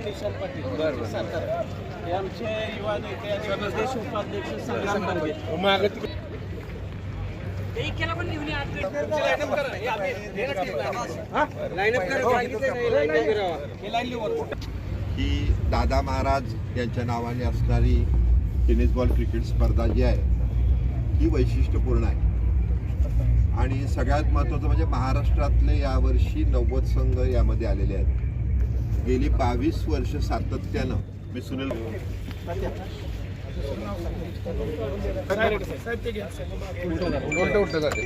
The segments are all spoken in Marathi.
विशाल पाटील हे आमचे युवा नेते आणि प्रदेश उपाध्यक्ष संग्राम बर्गे ही दादा महाराज यांच्या नावाने असणारी टेनिस बॉल क्रिकेट स्पर्धा जी आहे ही वैशिष्ट्यपूर्ण आहे. आणि सगळ्यात महत्त्वाचं म्हणजे महाराष्ट्रातले यावर्षी नव्वद संघ यामध्ये आलेले आहेत. गेली बावीस वर्ष सातत्यानं मी सुनील नाग- नागेंद्र नाही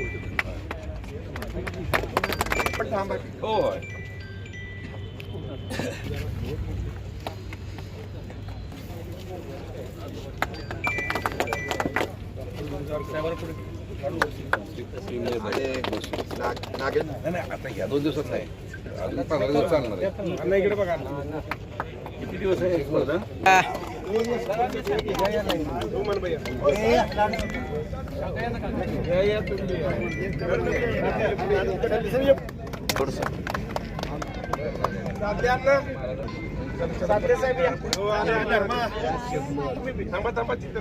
आता ह्या दोन दिवसात नाही अजून पंधरा दिवस चालणार आहे किती दिवस आहे स्पर्धा थांबा थांबा तिथे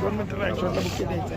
दोन मिनिटला ॲक्शनला बुक द्यायचं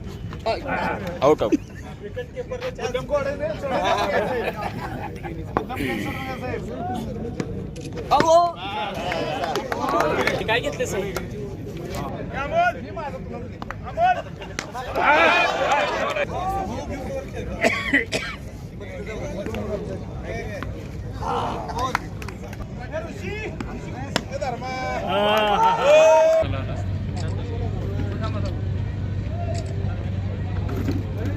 आउट ऑफ काय घेतले सर?